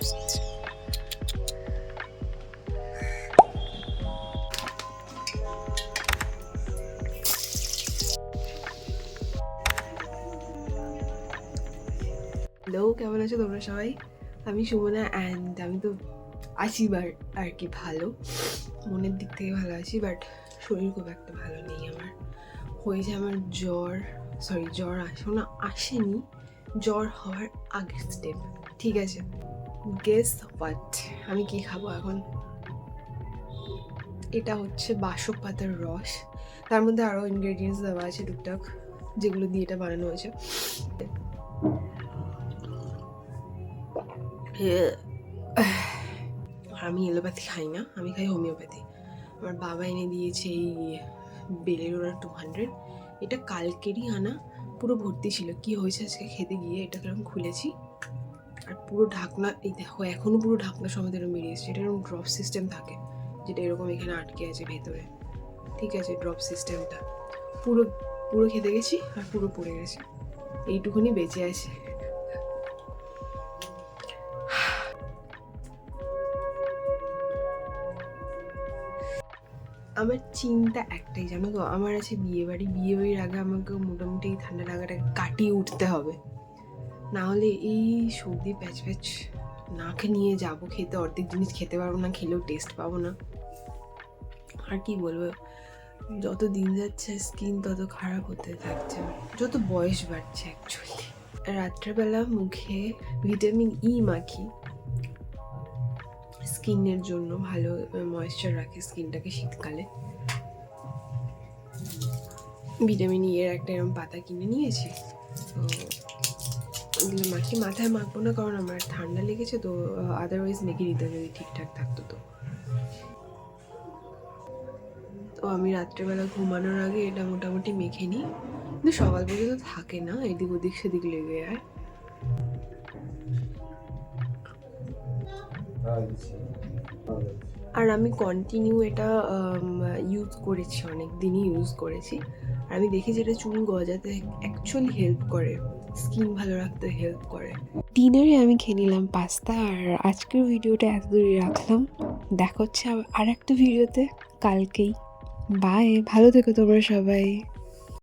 Hello কেমন আছো তোমরা সবাই? আমি সুমনা অ্যান্ড আমি তো আছি বার আর কি ভালো। মনের দিক থেকে ভালো আছি বাট শরীর খুব একটা ভালো নেই আমার। হয়েছে আমার জ্বর সরি জ্বর আসো না আসেনি। জ্বর হওয়ার আগের স্টেপ ঠিক আছে? গেস হোয়াট আমি কি খাব এখন? এটা হচ্ছে বাসক পাতার রস। তার মধ্যে আরও ইনগ্রেডিয়েন্টস দেওয়া আছে টুকটাক, যেগুলো দিয়ে এটা বানানো হয়েছে। আমি এলোপ্যাথি খাই না, আমি খাই হোমিওপ্যাথি। আমার বাবা এনে দিয়েছে এই বেলেরোরা টু হান্ড্রেড এটা কালকেরই আনা, পুরো ভর্তি ছিল। কি হয়েছে আজকে খেতে গিয়ে, এটা কীরকম খুলেছি। আর পুরো ঢাকনা, এই দেখো এখনও পুরো ঢাকনা সমেত এরকম বেরিয়ে এসছে এটা এরকম ড্রপ সিস্টেম থাকে, যেটা এরকম এখানে আটকে আছে ভেতরে। ঠিক আছে ড্রপ সিস্টেমটা পুরো পুরো খেতে গেছি আর পুরো পড়ে গেছে। এইটুকুনি বেঁচে আছে। আমার চিন্তা একটাই, জানো তো? আমার আছে বিয়ে বাড়ি বিয়ে বাড়ির আগে আমাকে মোটামুটি ঠান্ডা লাগাটা কাটিয়ে উঠতে হবে। না হলে এই সর্দি প্যাচ প্যাচ নাকে নিয়ে যাব, খেতে অর্ধেক জিনিস খেতে পারব না, খেলেও টেস্ট পাবো না। আর কি বলব? যত দিন যাচ্ছে স্কিন তত খারাপ হতে থাকছে। যত বয়স বাড়ছে অ্যাকচুয়ালি রাত্রেবেলা মুখে ভিটামিন ই মাখি। স্কিনের জন্য ভালো ময়েশ্চার রাখে স্কিনটাকে শীতকালে। ভিটামিন ই এর একটা এরকম পাতা কিনে নিয়েছি। তো ওগুলো মাখি মাথায় মাখবো না, কারণ আমার ঠান্ডা লেগেছে, তো আদারওয়াইজ মেখে দিতে যদি ঠিকঠাক থাকতো তো। তো আমি রাত্রেবেলা ঘুমানোর আগে এটা মোটামুটি মেখে নিই। কিন্তু সকাল পর্যন্ত থাকে না, এদিক ওদিক সেদিক লেগে যায়। আর আমি কন্টিনিউ এটা ইউজ করেছি, অনেক দিনই ইউজ করেছি। আর আমি দেখেছি এটা চুল গজাতে অ্যাকচুয়ালি হেল্প করে। স্কিন ভালো রাখতে হেল্প করে। ডিনারে আমি খেয়ে নিলাম পাস্তা আর আজকের ভিডিওটা এত দূরে রাখলাম। দেখা হচ্ছে আর একটা ভিডিওতে। কালকেই। বাই ভালো থেকো তোমরা সবাই।